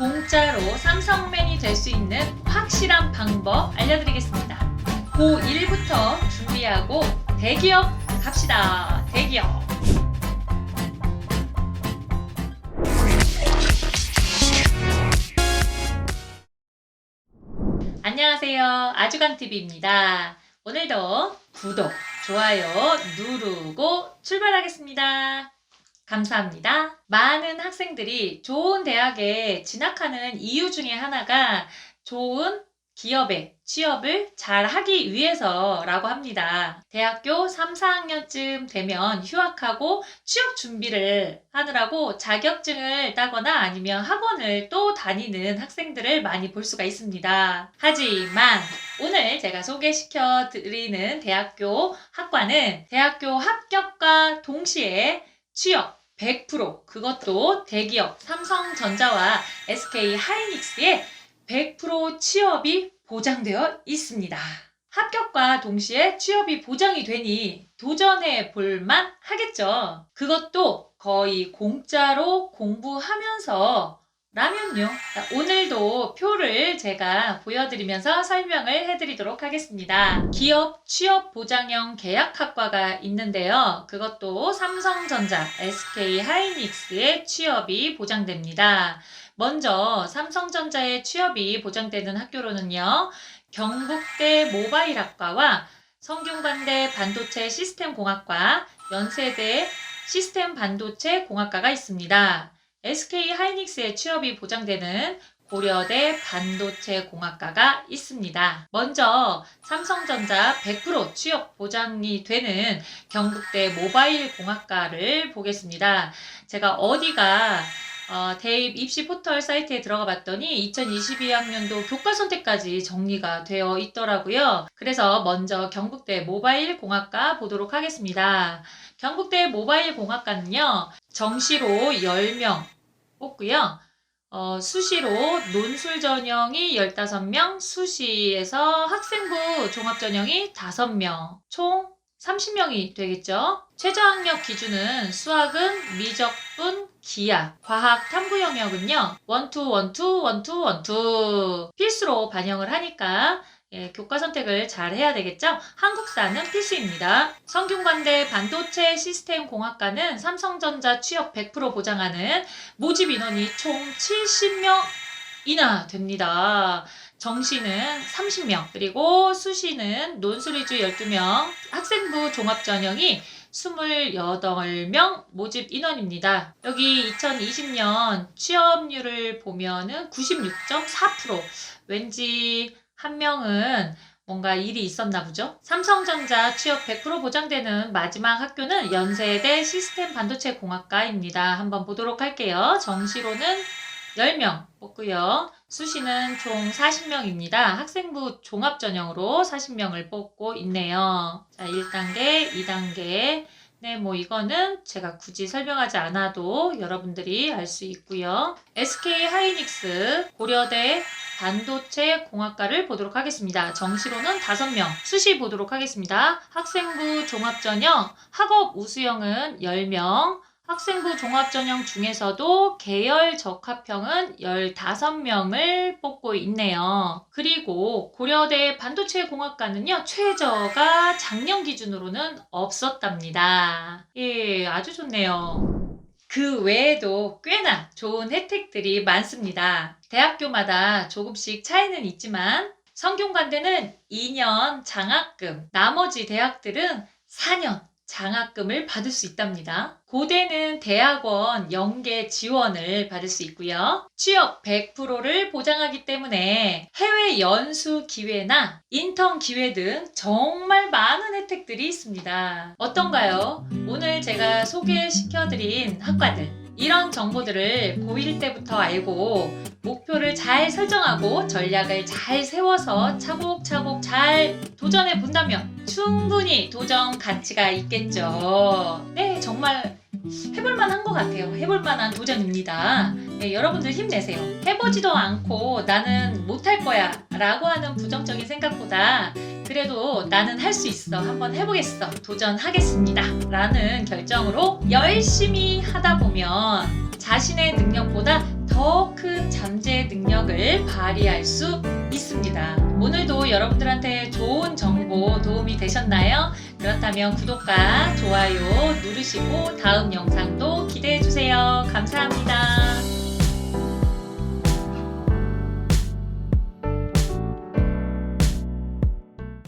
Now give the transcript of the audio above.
공짜로 삼성맨이 될 수 있는 확실한 방법 알려드리겠습니다. 고1부터 준비하고 대기업 갑시다. 대기업. 안녕하세요. 아주간TV입니다. 오늘도 구독, 좋아요 누르고 출발하겠습니다. 감사합니다. 많은 학생들이 좋은 대학에 진학하는 이유 중에 하나가 좋은 기업에 취업을 잘 하기 위해서라고 합니다. 대학교 3, 4학년쯤 되면 휴학하고 취업 준비를 하느라고 자격증을 따거나 아니면 학원을 또 다니는 학생들을 많이 볼 수가 있습니다. 하지만 오늘 제가 소개시켜 드리는 대학교 학과는 대학교 합격과 동시에 취업 100% 그것도 대기업 삼성전자와 SK 하이닉스의 100% 취업이 보장되어 있습니다. 합격과 동시에 취업이 보장이 되니 도전해 볼만 하겠죠. 그것도 거의 공짜로 공부하면서 라면요. 자, 오늘도 표를 제가 보여드리면서 설명을 해드리도록 하겠습니다. 기업 취업 보장형 계약학과가 있는데요. 그것도 삼성전자, SK 하이닉스의 취업이 보장됩니다. 먼저 삼성전자의 취업이 보장되는 학교로는요. 경북대 모바일학과와 성균관대 반도체 시스템공학과, 연세대 시스템 반도체 공학과가 있습니다. SK 하이닉스의 취업이 보장되는 고려대 반도체 공학과가 있습니다. 먼저 삼성전자 100% 취업 보장이 되는 경북대 모바일 공학과를 보겠습니다. 제가 어디가 어, 대입 입시 포털 사이트에 들어가 봤더니 2022학년도 교과 선택까지 정리가 되어 있더라고요. 그래서 먼저 경북대 모바일 공학과 보도록 하겠습니다. 경북대 모바일 공학과는요, 정시로 10명 뽑고요. 어, 수시로 논술 전형이 15명, 수시에서 학생부 종합 전형이 5명, 총 30명이 되겠죠. 최저학력 기준은 수학은 미적분, 기하, 과학 탐구 영역은요. 원투 원투 원투 원투 필수로 반영을 하니까 예, 교과 선택을 잘 해야 되겠죠? 한국사는 필수입니다. 성균관대 반도체 시스템 공학과는 삼성전자 취업 100% 보장하는 모집 인원이 총 70명 이나 됩니다. 정시는 30명, 그리고 수시는 논술 위주 12명, 학생부 종합 전형이 28명 모집 인원입니다. 여기 2020년 취업률을 보면은 96.4% 왠지 한 명은 뭔가 일이 있었나 보죠. 삼성전자 취업 100% 보장되는 마지막 학교는 연세대 시스템 반도체 공학과입니다. 한번 보도록 할게요. 정시로는 10명 뽑고요. 수시는 총 40명입니다. 학생부 종합 전형으로 40명을 뽑고 있네요. 자, 1단계, 2단계. 네, 뭐 이거는 제가 굳이 설명하지 않아도 여러분들이 알 수 있고요. SK 하이닉스 고려대 반도체 공학과를 보도록 하겠습니다. 정시로는 5명, 수시 보도록 하겠습니다. 학생부 종합전형, 학업 우수형은 10명, 학생부 종합전형 중에서도 계열 적합형은 15명을 뽑고 있네요. 그리고 고려대 반도체 공학과는요, 최저가 작년 기준으로는 없었답니다. 예, 아주 좋네요. 그 외에도 꽤나 좋은 혜택들이 많습니다. 대학교마다 조금씩 차이는 있지만 성균관대는 2년 장학금, 나머지 대학들은 4년 장학금을 받을 수 있답니다. 고대는 대학원 연계 지원을 받을 수 있고요. 취업 100%를 보장하기 때문에 해외 연수 기회나 인턴 기회 등 정말 많은 혜택들이 있습니다. 어떤가요? 오늘 제가 소개시켜드린 학과들. 이런 정보들을 고1 때부터 알고 목표를 잘 설정하고 전략을 잘 세워서 차곡차곡 잘 도전해 본다면 충분히 도전 가치가 있겠죠. 네, 정말 해볼 만한 것 같아요. 해볼 만한 도전입니다. 네, 여러분들 힘내세요. 해보지도 않고 나는 못할 거야 라고 하는 부정적인 생각보다 그래도 나는 할 수 있어. 한번 해보겠어. 도전하겠습니다. 라는 결정으로 열심히 하다 보면 자신의 능력보다 더 큰 잠재 능력을 발휘할 수 있습니다. 오늘도 여러분들한테 좋은 정보 도움이 되셨나요? 그렇다면 구독과 좋아요 누르시고 다음 영상도 기대해 주세요. 감사합니다.